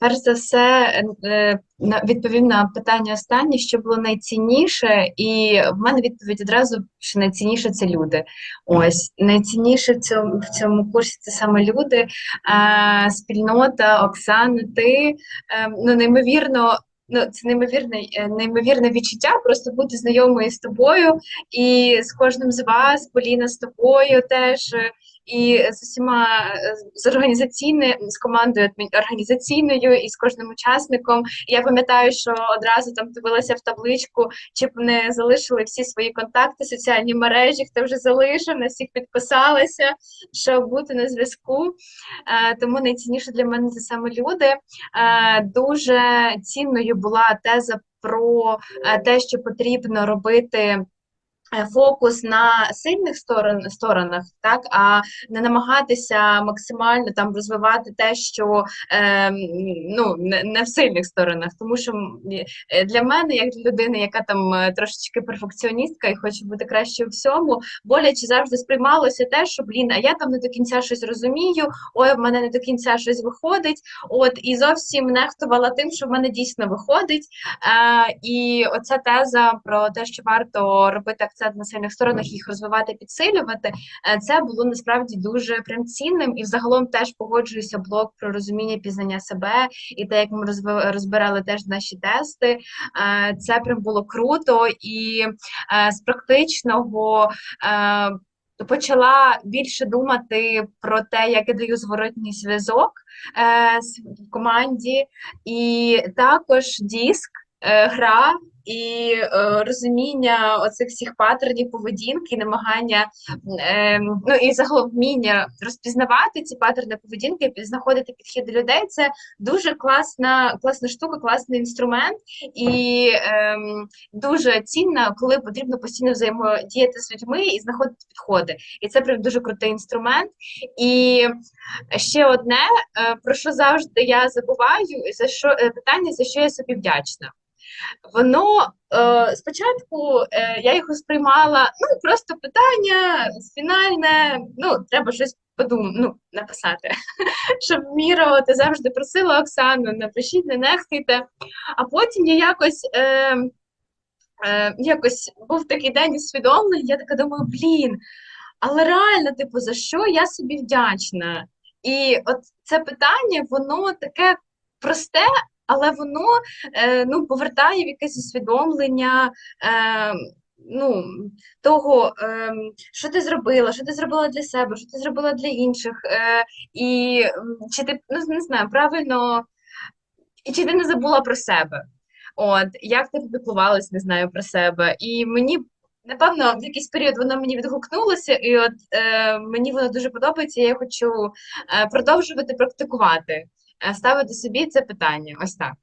Перш за все, е, відповім на питання останнє, що було найцінніше, і в мене відповідь одразу, що найцінніше це люди. Ось найцінніше в цьому, в цьому курсі це саме люди, спільнота, Оксана, ти е, ну неймовірно. Ну, це неймовірне, е, неймовірне відчуття просто бути знайомою з тобою і з кожним з вас, Поліна, з тобою теж. І з усіма е, з організаційною з командою організаційною і з кожним учасником. Я пам'ятаю, що одразу там дивилася в табличку, чи не залишили всі свої контакти, соціальні мережі, хто вже залишив, на всіх підписалася, щоб бути на зв'язку. Е, Тому найцінніше для мене це саме люди. Е, Дуже цінною була теза про те, що потрібно робити. Е, Фокус на сильних сторон, сторонах, так, а не намагатися максимально там розвивати те, що е, ну, не, не в сильних сторонах. Тому що е, для мене, як для людини, яка там е, трошечки перфекціоністка і хоче бути краще у всьому, боляче завжди сприймалося те, що блін, а я там не до кінця щось розумію, ой, в мене не до кінця щось виходить. От і зовсім нехтувала тим, що в мене дійсно виходить. Е, і оця теза про те, що варто робити акцент на сильних сторонах, їх розвивати, підсилювати, е, це було насправді дуже прям цінним. І взагалом теж погоджуюся блок про розуміння пізнання себе і те, як ми розбирали теж наші тести. Е, Це прям було круто і е, з практичного. Почала більше думати про те, як я даю зворотній зв'язок е, в команді, і також диск, е, гра і е, розуміння оцих всіх паттернів поведінки, намагання, е, ну і загалом вміння розпізнавати ці паттерни поведінки, знаходити підхід до людей. Це дуже класна, класна штука, класний інструмент і ем, дуже цінна, коли потрібно постійно взаємодіяти з людьми і знаходити підходи. І це прям дуже крутий інструмент. І ще одне, е, про що завжди я забуваю, за що е, питання, за що я собі вдячна. Воно е, спочатку е, я його сприймала, ну просто питання фінальне, ну треба щось подум, ну, написати, щоб вмірувати. Завжди просила Оксану, напишіть, не нехтуйте. А потім я якось. Е, е, якось був такий день усвідомлень, я така думаю, блін, але реально, типу, за що я собі вдячна? І от це питання, воно таке просте, але воно е, ну, повертає в якесь усвідомлення. Е, Ну, того, е, що ти зробила, що ти зробила для себе, що ти зробила для інших, е, і чи ти ну, не знаю, правильно, і чи ти не забула про себе? От, як ти піклувалась, не знаю, про себе. І мені, напевно, в якийсь період воно мені відгукнулося, і от е, мені воно дуже подобається, і я хочу продовжувати практикувати, ставити собі це питання. Ось так.